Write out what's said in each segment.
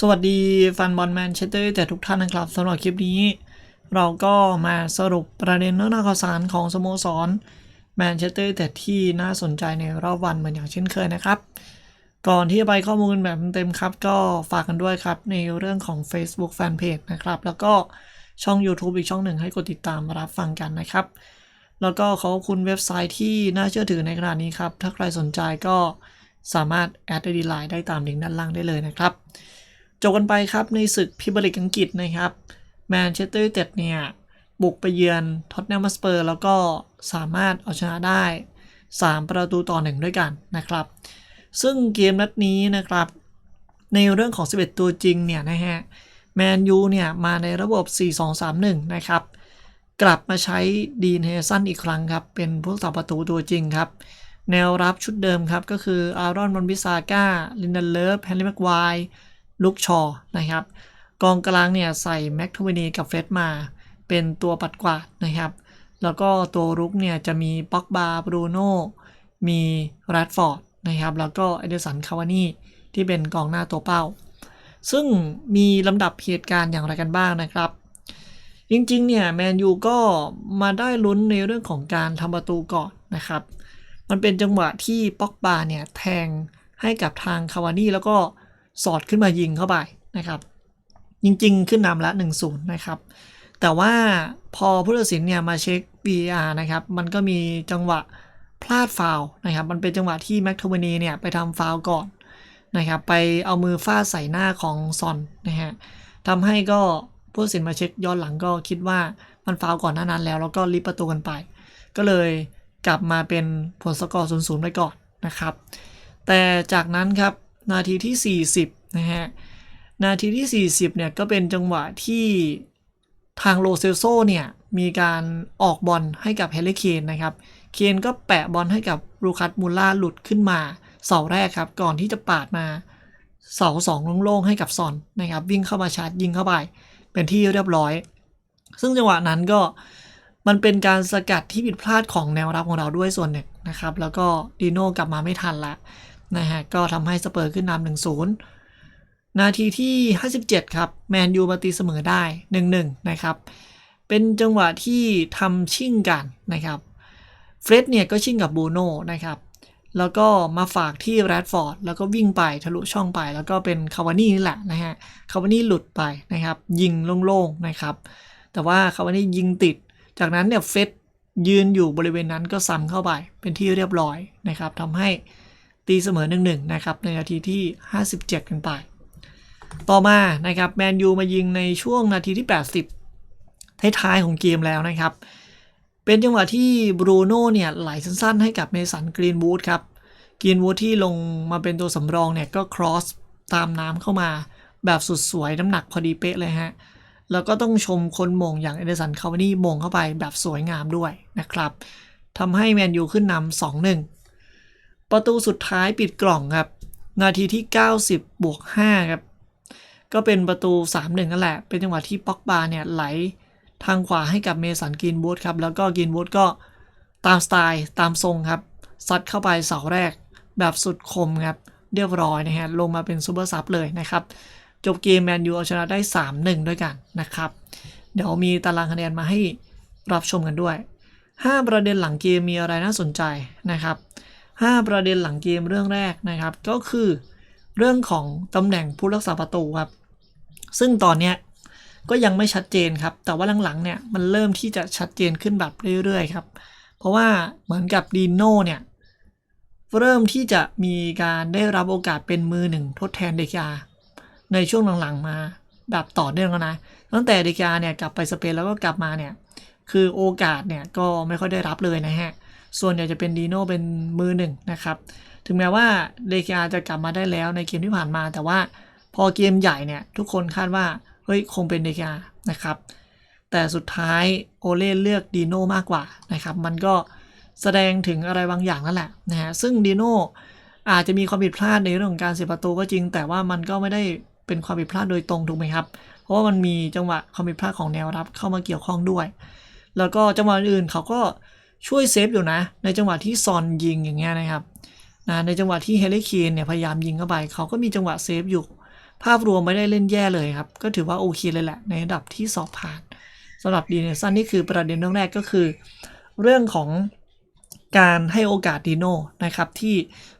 สวัสดีแฟนบอลแมนเชสเตอร์แต่ทุกท่านนะครับสำหรับคลิปนี้ เราก็มาสรุปประเด็นเรื่องข่าวสารของสโมสรแมนเชสเตอร์แต่ที่น่าสนใจในรอบวันเหมือนอย่างเช่นเคยนะครับ ก่อนที่จะไปข้อมูลแบบเต็มครับ ก็ฝากกันด้วยครับในเรื่องของ Facebook Fanpage นะครับ แล้วก็ช่อง YouTube อีกช่องหนึ่งให้กดติดตามรับฟังกันนะครับ แล้วก็ขอบคุณเว็บไซต์ที่น่าเชื่อถือในขณะนี้ครับ ถ้าใครสนใจก็สามารถแอดไอดีไลน์ได้ตามลิงก์ด้านล่างได้เลยนะครับ จบกันไปครับในศึกพรีเมียร์ลีกอังกฤษนะครับแมนเชสเตอร์ยูไนเต็ดเนี่ยบุกไปเยือนท็อตแนมสเปอร์แล้วก็สามารถเอาชนะได้ 3 ประตูต่อ 1 ด้วยกันนะครับ ซึ่งเกมนัดนี้นะครับ ในเรื่องของ 11 ตัวจริงเนี่ยนะฮะแมนยูเนี่ยมาในระบบ 4-2-3-1 นะครับ กลับมาใช้ดีนเฮสันอีกครั้งครับ เป็นผู้สับประตูตัวจริงครับ แนวรับชุดเดิมครับ ก็คืออารอนมอนบิซาก้าลินเดนเลิฟแฮนรี่แม็กไวร์ ลุกชอนะครับ กองกลางเนี่ยใส่แม็กทมินีกับเฟรดมา เป็นตัวปัดกวาดนะครับ แล้วก็ตัวรุกเนี่ยจะมีป็อกบาบรูโน่มีแรดฟอร์ดนะครับ แล้วก็เอเดสันคาวานี่ที่เป็นกองหน้าตัวเป้า ซึ่งมีลำดับเหตุการณ์อย่างไรกันบ้างนะครับจริงๆ เนี่ยแมนยูก็มาได้ลุ้นในเรื่องของการทำประตูก่อนนะครับ มันเป็นจังหวะที่ป็อกบาเนี่ยแทงให้กับทางคาวานี่แล้วก็ สอดขึ้นมายิงเข้าไปนะครับจริง ๆ ขึ้นนำละ1-0นะครับแต่ว่าพอผู้ตัดสินเนี่ยมาเช็ค VAR นะครับมันก็มีจังหวะพลาดฟาวนะครับมันเป็นจังหวะที่แม็กโทเวนีเนี่ยไปทำฟาวก่อนนะครับไปเอามือฟาดใส่หน้าของซอนนะฮะทำให้ก็ผู้ตัดสินมาเช็คย้อนหลังก็คิดว่ามันฟาวก่อนหน้านั้นแล้ว แล้วก็รีบประตูกันไป ก็เลยกลับมาเป็นผลสกอร์0-0ไปก่อนนะครับ แต่จากนั้นครับ นาทีที่ 40 นะฮะ นาทีที่ 40 เนี่ย ก็เป็นจังหวะที่ทางโลเซโซเนี่ย มีการออกบอลให้กับเฮเลเคนนะครับ เคนก็แปะบอลให้กับลูคัสมูล่าหลุดขึ้นมาเสาแรกครับ ก่อนที่จะปาดมาเสาสองโล่งๆให้กับซอนนะครับ วิ่งเข้ามาชาร์จยิงเข้าไป เป็นที่เรียบร้อย ซึ่งจังหวะนั้นก็มันเป็นการสกัดที่ผิดพลาดของแนวรับของเราด้วยส่วนหนึ่งนะครับ แล้วก็ดีโน่กลับมาไม่ทันละ นะฮะก็ทำให้สเปอร์ขึ้นนำหนึ่งศูนย์นาทีที่ 57 ครับ แมนยูมาตีเสมอได้ 1-1 นะครับ เป็นจังหวะที่ทำชิ่งกันนะครับเฟร็ดเนี่ยก็ชิ่งกับบูโน่นะครับ แล้วก็มาฝากที่แรดฟอร์ดแล้วก็วิ่งไปทะลุช่องไป แล้วก็เป็นคาวานี่นี่แหละนะฮะคาวานี่หลุดไปนะครับ ยิงโล่งๆนะครับ แต่ว่าคาวานี่ยิงติด จากนั้นเนี่ยเฟร็ดยืนอยู่บริเวณนั้นก็ซ้ำเข้าไปเป็นที่เรียบร้อยนะครับทำให้ ตีเสมอ 1-1 นะครับ ในนาทีที่ 57 กันไป ต่อมานะครับแมนยูมายิงในช่วงนาทีที่ 80 ท้ายๆของเกมแล้วนะครับ เป็นจังหวะที่บรูโน่เนี่ยไหลสั้นๆ ให้กับเมสันกรีนวูดครับกรีนวูดที่ลงมาเป็นตัวสำรองเนี่ยก็ครอสตามน้ำเข้ามาแบบสุดสวยน้ำหนักพอดีเป๊ะเลยฮะแล้วก็ต้องชมคนมงอย่างเอเดสันคาวานี่มงเข้าไปแบบสวยงามด้วยนะครับทำให้แมนยูขึ้นนำ2-1 ประตูสุดท้ายปิดกล่องครับ นาทีที่ 90 บวก 5 ครับ ก็เป็นประตู 3-1นั่นแหละ เป็นจังหวะที่ป็อกบาเนี่ยไหลทางขวาให้กับเมสันกินบูธครับ แล้วก็กินบูธก็ตามสไตล์ตามทรงครับ ซัดเข้าไปเสาแรกแบบสุดคมครับ เรียบร้อยนะฮะ ลงมาเป็นซูเปอร์ซับเลยนะครับ จบเกมแมนยูเอาชนะได้ 3-1 ด้วยกันนะครับ เดี๋ยวมีตารางคะแนนมาให้รับชมกันด้วย 5 ประเด็นหลังเกมมีอะไรน่าสนใจนะครับ 5 ประเด็นหลังเกมเรื่องแรกนะครับ ก็คือเรื่องของตำแหน่งผู้รักษาประตูครับ ซึ่งตอนเนี้ยก็ยังไม่ชัดเจนครับ แต่ว่าหลังๆเนี่ยมันเริ่มที่จะชัดเจนขึ้นแบบเรื่อยๆครับ เพราะว่าเหมือนกับดีโน่เนี่ยเริ่มที่จะมีการได้รับโอกาสเป็นมือหนึ่งทดแทนเดกา ในช่วงหลังๆมาแบบต่อเนื่องแล้วนะ ตั้งแต่เดกาเนี่ยกลับไปสเปนแล้วก็กลับมาเนี่ยคือโอกาสเนี่ยก็ไม่ค่อยได้รับเลยนะฮะ ส่วนใหญ่จะเป็นดีโน่เป็นมือหนึ่งนะครับ ถึงแม้ว่าเดกาจะกลับมาได้แล้วในเกมที่ผ่านมา แต่ว่าพอเกมใหญ่เนี่ย ทุกคนคาดว่า เฮ้ย คงเป็นเดกานะครับ แต่สุดท้ายโอเล่เลือกดีโน่มากกว่านะครับ มันก็แสดงถึงอะไรบางอย่างนั่นแหละนะฮะ ซึ่งดีโน่อาจจะมีความผิดพลาดในเรื่องของการเสียประตูก็จริง แต่ว่ามันก็ไม่ได้เป็นความผิดพลาดโดยตรงถูกไหมครับ เพราะว่ามันมีจังหวะความผิดพลาดของแนวรับเข้ามาเกี่ยวข้องด้วย แล้วก็จังหวะอื่นเขาก็ ช่วยเซฟอยู่นะ ในจังหวะที่ซอนยิงอย่างเงี้ยนะครับนะในจังหวะที่เฮลเคนเนี่ยพยายามยิงเข้าไป เขาก็มีจังหวะเซฟอยู่ ภาพรวมไม่ได้เล่นแย่เลยครับ ก็ถือว่าโอเคเลยแหละ ในระดับที่สอบผ่านสำหรับดีเนสันนี่คือประเด็นเรื่องแรกก็คือ เรื่องของการให้โอกาสดีโน่นะครับที่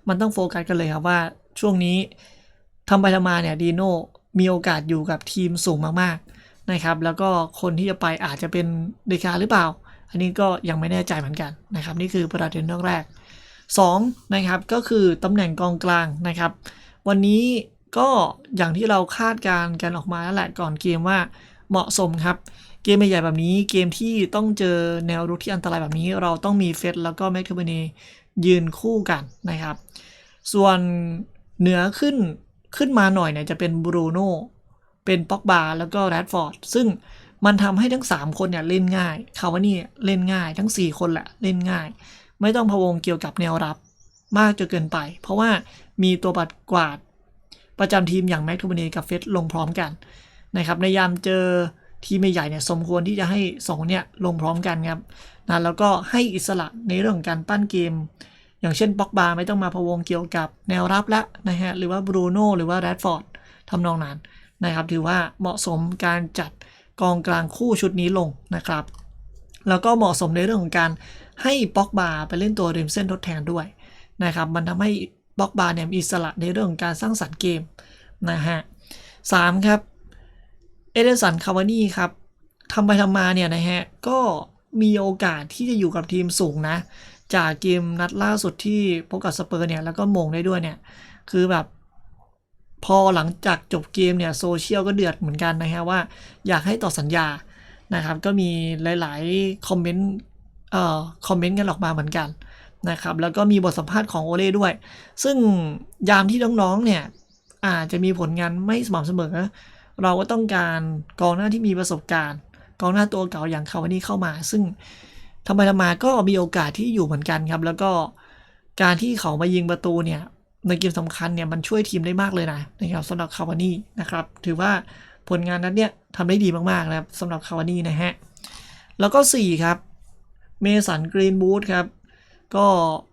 มันต้องโฟกัสกันเลยครับว่าช่วงนี้ทำไปทำมาเนี่ยดีโน่มีโอกาสอยู่กับทีมสูงมากๆนะครับ แล้วก็คนที่จะไปอาจจะเป็นเดคาหรือเปล่า อันนี้ก็ยังไม่แน่ใจเหมือนกันนะครับนี่คือประเด็นเรื่องแรก2นะครับก็คือตำแหน่งกองกลางนะครับ วันนี้ก็อย่างที่เราคาดการณ์กันออกมาแล้วแหละก่อนเกมว่าเหมาะสมครับ เกมใหญ่แบบนี้เกมที่ต้องเจอแนวรุกที่อันตรายแบบนี้ เราต้องมีเฟสแล้วก็แม็กเทอร์เบเนยืนคู่กันนะครับ ส่วนเหนือขึ้นขึ้นมาหน่อยเนี่ยจะเป็นบรูโน่เป็นป็อกบาแล้วก็แรดฟอร์ดซึ่ง มันทำให้ทั้ง 3 คนเนี่ยเล่นง่ายคาวานี่เล่นง่าย ทั้ง 4 คนแหละเล่นง่าย ไม่ต้องพะวงเกี่ยวกับแนวรับมากจนเกินไป เพราะว่ามีตัวปัดกวาดประจำทีมอย่างแม็กทูบเนกับเฟสลงพร้อมกันนะครับในยามเจอทีมใหญ่เนี่ยสมควรที่จะให้ 2 เนี่ยลงพร้อมกันครับนะแล้วก็ให้อิสระในเรื่องของการปั้นเกม อย่างเช่นบ็อกบาไม่ต้องมาพะวงเกี่ยวกับแนวรับละนะฮะหรือว่าบรูโน่หรือว่าแรดฟอร์ดทำนองนั้นนะครับถือว่าเหมาะสมการจัด กองกลางคู่ชุดนี้ลงนะครับ แล้วก็เหมาะสมในเรื่องของการให้บ็อกบาไปเล่นตัวริมเส้นทดแทนด้วยนะครับ มันทำให้บ็อกบาเนี่ยมีอิสระในเรื่องของการสร้างสรรค์เกมนะฮะสามครับเอเดนสันคาวานี่ครับทำไปทำมาเนี่ยนะฮะก็มีโอกาสที่จะอยู่กับทีมสูงนะ จากเกมนัดล่าสุดที่พบกับสเปอร์เนี่ยแล้วก็มงได้ด้วยเนี่ย คือแบบ พอหลังจากจบเกมเนี่ยโซเชียลก็เดือดเหมือนกันนะฮะว่าอยากให้ต่อสัญญานะครับ ก็มีหลาย ๆ คอมเมนต์เอ่อคอมเมนต์กันออกมาเหมือนกันนะครับ แล้วก็มีบทสัมภาษณ์ของโอเล่ด้วย ซึ่งยามที่น้อง ๆ เนี่ยอาจจะมีผลงานไม่สม่ำเสมอ เราก็ต้องการกองหน้าที่มีประสบการณ์กองหน้าตัวเก่าอย่างคาวานี่เข้ามา ซึ่งทำไมทำมาก็มีโอกาสที่อยู่เหมือนกันครับ แล้วก็การที่เขามายิงประตูเนี่ย ในเกมสำคัญเนี่ยมันช่วยทีมได้มากเลยนะนะครับสำหรับคาวานี่นะครับ ถือว่าผลงานนั้นเนี่ยทำได้ดีมากๆนะครับสำหรับคาวานี่นะฮะ แล้วก็ 4 ครับเมสันกรีนบูธครับ ก็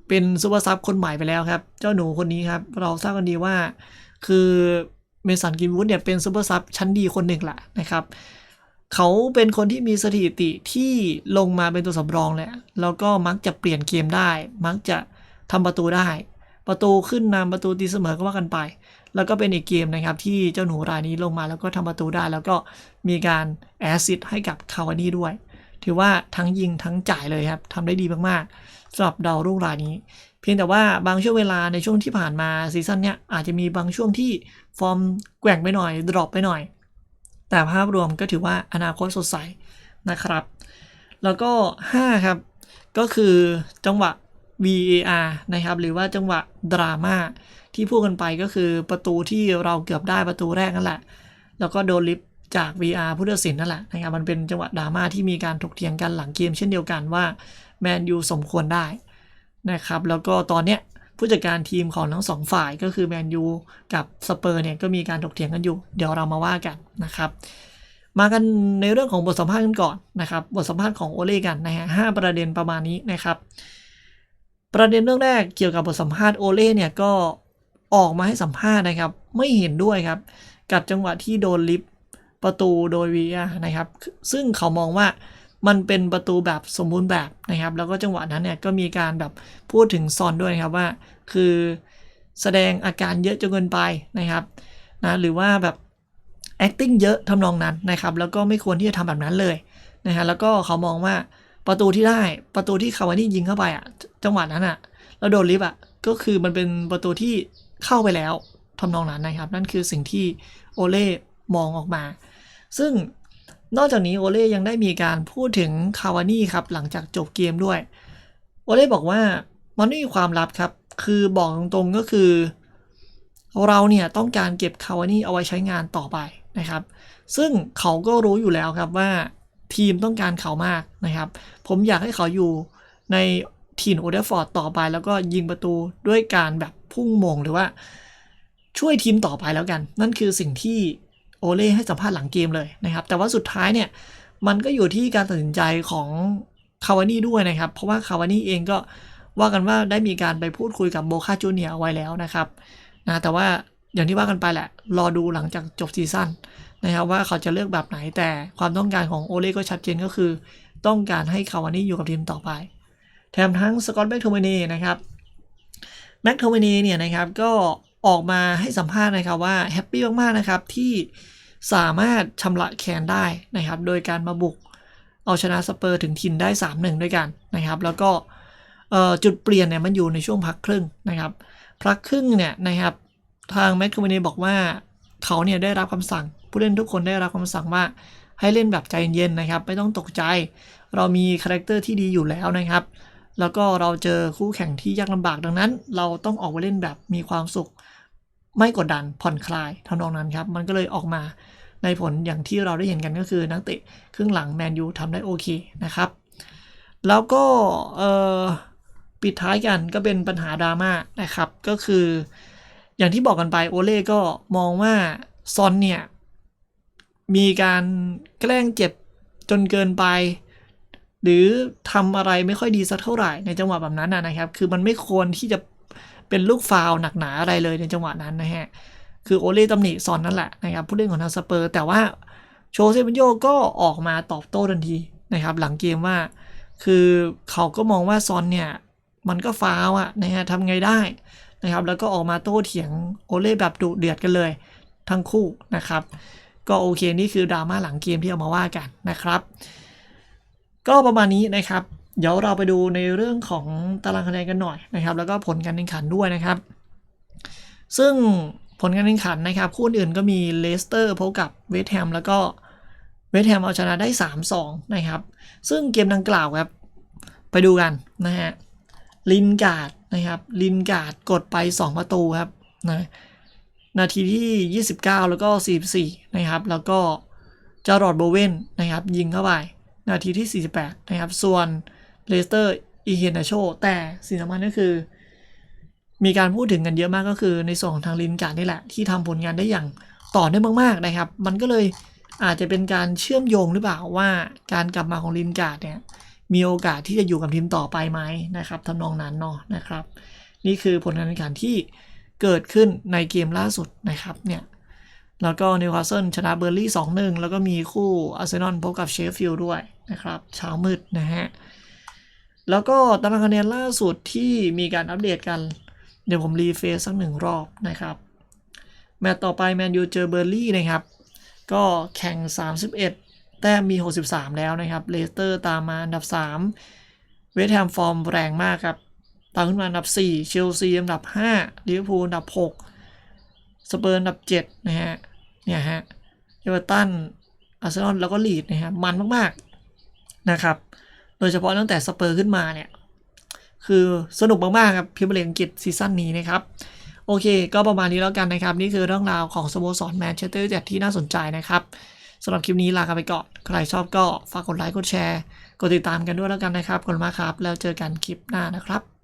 เป็นซูเปอร์ซับคนใหม่ไปแล้วครับ เจ้าหนูคนนี้ครับ เราทราบกันดีว่า คือเมสันกรีนบูธเนี่ยเป็นซูเปอร์ซับชั้นดีคนหนึ่งแหละนะครับเขาเป็นคนที่มีสถิติที่ลงมาเป็นตัวสำรองแหละแล้วก็มักจะเปลี่ยนเกมได้ มักจะทำประตูได้ ประตูขึ้นนำประตูตีเสมอก็ว่ากันไป แล้วก็เป็นอีกเกมนะครับที่เจ้าหนูรายนี้ลงมาแล้วก็ทำประตูได้ แล้วก็มีการแอสซิสต์ให้กับคาวานี่ด้วย ถือว่าทั้งยิงทั้งจ่ายเลยครับทำได้ดีมากๆสำหรับดาวรุ่งรายนี้ เพียงแต่ว่าบางช่วงเวลาในช่วงที่ผ่านมาซีซั่นเนี้ยอาจจะมีบางช่วงที่ฟอร์มแกว่งไปหน่อยดรอปไปหน่อย แต่ภาพรวมก็ถือว่าอนาคตสดใสนะครับ แล้วก็ 5 ครับ ก็คือจังหวะ VAR นะครับหรือว่าจังหวะดราม่าที่พูดกันไปก็คือประตูที่เราเกือบได้ประตูแรกนั่นแหละ แล้วก็โดนลิฟต์จาก VR ผู้ตัดสินนั่นแหละนะครับมันเป็นจังหวะดราม่าที่มีการถกเถียงกันหลังเกมเช่นเดียวกันว่าแมนยูสมควรได้นะครับแล้วก็ตอนเนี้ยผู้จัดการทีมของทั้งสองฝ่ายก็คือแมนยูกับสเปอร์เนี่ยก็มีการถกเถียงกันอยู่ เดี๋ยวเรามาว่ากันนะครับ มากันในเรื่องของบทสัมภาษณ์กันก่อนนะครับบทสัมภาษณ์ของโอเล่กันนะฮะห้าประเด็นประมาณนี้นะครับ ประเด็นเรื่องแรกเกี่ยวกับบทสัมภาษณ์โอเล่เนี่ยก็ออกมาให้สัมภาษณ์นะครับ ไม่เห็นด้วยครับ กับจังหวะที่โดนลิฟต์ประตูโดย VR นะครับ ซึ่งเขามองว่ามันเป็นประตูแบบสมบูรณ์แบบนะครับ แล้วก็จังหวะนั้นเนี่ยก็มีการแบบพูดถึงซอนด้วยครับว่า คือแสดงอาการเยอะจนเกินไปนะครับนะหรือว่าแบบ acting เยอะทำนองนั้นนะครับ แล้วก็ไม่ควรที่จะทำแบบนั้นเลยนะฮะแล้วก็เขามองว่า ประตูที่ได้ประตูที่คาวานี่ยิงเข้าไปอะ จังหวะนั้นอะแล้วโดนลิฟต์อะก็คือมันเป็นประตูที่เข้าไปแล้วทำนองนั้นนะครับ นั่นคือสิ่งที่โอเล่มองออกมา ซึ่งนอกจากนี้โอเล่ยังได้มีการพูดถึงคาวานี่ครับหลังจากจบเกมด้วยโอเล่บอกว่ามันไม่มีความลับครับ คือบอกตรงๆก็คือ เราเนี่ยต้องการเก็บคาวานี่เอาไว้ใช้งานต่อไปนะครับ ซึ่งเขาก็รู้อยู่แล้วครับว่า ทีมต้องการเขามากนะครับ ผมอยากให้เขาอยู่ในทีมโอเดฟอร์ดต่อไป แล้วก็ยิงประตูด้วยการแบบพุ่งมงหรือว่า ช่วยทีมต่อไปแล้วกัน นั่นคือสิ่งที่โอเล่ให้สัมภาษณ์หลังเกมเลยนะครับ แต่ว่าสุดท้ายเนี่ยมันก็อยู่ที่การตัดสินใจของคาวานี่ด้วยนะครับ เพราะว่าคาวานี่เองก็ว่ากันว่าได้มีการไปพูดคุยกับโบคาจูเนียเอาไว้แล้วนะครับนะแต่ว่าอย่างที่ว่ากันไปแหละ รอดูหลังจากจบซีซั่น นะครับว่าเขาจะเลือกแบบไหนแต่ความต้องการของโอเล่ก็ชัดเจนก็คือ ต้องการให้คาวานี่อยู่กับทีมต่อไป แถมทั้งสกอตแบ็กโทเมเนนะครับแบ็กโทเมเนเนี่ยนะครับก็ออกมาให้สัมภาษณ์นะครับว่าแฮปปี้มากๆนะครับที่สามารถชำระแค้นได้นะครับ โดยการมาบุกเอาชนะสเปอร์ถึงทินได้ 3-1 ด้วยกันนะครับ แล้วก็จุดเปลี่ยนเนี่ยมันอยู่ในช่วงพักครึ่งนะครับพักครึ่งเนี่ยนะครับทางแมตต์คอมเนบอกว่า เขาเนี่ยได้รับคำสั่ง ผู้เล่นทุกคนได้รับคำสั่งว่าให้เล่นแบบใจเย็นๆนะครับ ไม่ต้องตกใจ เรามีคาแรคเตอร์ที่ดีอยู่แล้วนะครับ แล้วก็เราเจอคู่แข่งที่ยากลำบากดังนั้น เราต้องออกมาเล่นแบบมีความสุข ไม่กดดันผ่อนคลายทำนองนั้นครับ มันก็เลยออกมาในผลอย่างที่เราได้เห็นกันก็คือนักเตะครึ่งหลังแมนยูทำได้โอเคนะครับ แล้วก็ปิดท้ายกันก็เป็นปัญหาดราม่านะครับ ก็คือ อย่างที่บอกกันไปโอเล่ก็มองว่าซอนเนี่ย มีการแกล้งเจ็บจนเกินไป หรือทำอะไรไม่ค่อยดีสักเท่าไหร่ในจังหวะแบบนั้นนะครับ คือมันไม่ควรที่จะเป็นลูกฟาวหนักหนาอะไรเลยในจังหวะนั้นนะฮะคือโอเล่ตำหนิซอนนั่นแหละนะครับผู้เล่นของทางสเปอร์ แต่ว่าโชเซปินโยก็ออกมาตอบโต้ทันทีนะครับ หลังเกมว่า คือเขาก็มองว่าซอนเนี่ย มันก็ฟาวอะนะฮะทำไงได้ นะครับ แล้วก็ออกมาโต้เถียงโอเล่แบบดุเดือดกันเลย ทั้งคู่นะครับ ก็โอเคนี่คือดราม่าหลังเกมที่เอามาว่ากันนะครับ ก็ประมาณนี้นะครับ เดี๋ยวเราไปดูในเรื่องของตารางคะแนนกันหน่อยนะครับ แล้วก็ผลการแข่งขันด้วยนะครับ ซึ่งผลการแข่งขันนะครับ คู่อื่นก็มีเลสเตอร์พบกับเวสต์แฮมแล้วก็เวสต์แฮมเอาชนะได้ 3-2 นะครับ ซึ่งเกมดังกล่าวครับ ไปดูกันนะฮะ ลินการ์ดนะครับ ลินการ์ดกดไป 2 ประตูครับนะนาทีที่ 29 แล้วก็ 44 นะครับ แล้วก็จารอดโบเวนนะครับ ยิงเข้าไป นาทีที่ 48 นะครับ ส่วนเลสเตอร์อีเฮนาโชแต่สิ่งสำคัญก็คือ มีการพูดถึงกันเยอะมากก็คือในส่วนของทางลินการ์ดนี่แหละ ที่ทำผลงานได้อย่างต่อเนื่องมาก ๆ นะครับ มันก็เลยอาจจะเป็นการเชื่อมโยงหรือเปล่าว่าการกลับมาของลินการ์ดเนี่ย มีโอกาสที่จะอยู่กับทีมต่อไปไหมนะครับทำนองนั้นเนาะนะครับ นี่คือผลการแข่งขันที่เกิดขึ้นในเกมล่าสุดนะครับเนี่ยแล้วก็นิวคาสเซิลชนะเบอร์ลี่2-1 แล้วก็มีคู่อาร์เซนอลพบกับเชฟฟิลด์ด้วยนะครับเช้ามืดนะฮะแล้วก็ตารางคะแนนล่าสุดที่มีการอัปเดตกัน เดี๋ยวผมรีเฟซสักหนึ่งรอบนะครับ แมตต์ต่อไปแมนยูเจอเบอร์ลี่นะครับ ก็แข่ง 31 แต้มมี 63 แล้วนะครับเลสเตอร์ตามมาอันดับ 3 เวสต์แฮมฟอร์มแรงมากครับตามขึ้นมาอันดับ 4 เชลซีอันดับ5ลิเวอร์พูลอันดับ 6 สเปอร์อันดับ 7 นะฮะ เนี่ยฮะเอเวอร์ตันอาร์เซนอลแล้วก็ลีดนะฮะมันมาก ๆ นะครับ โดยเฉพาะตั้งแต่สเปอร์ขึ้นมาเนี่ย คือสนุกมาก ๆ ครับพรีเมียร์ลีกอังกฤษซีซั่นนี้นะครับ โอเค ก็ประมาณนี้แล้วกันนะครับ นี่คือเรื่องราวของสโมสรแมนเชสเตอร์ยูไนเต็ดที่น่าสนใจนะครับ สำหรับคลิปนี้ลากันไปก่อน ใครชอบก็ฝากกดไลค์กดแชร์ กดติดตามกันด้วยแล้วกันนะครับขอบคุณมากครับ แล้วเจอกันคลิปหน้านะครับ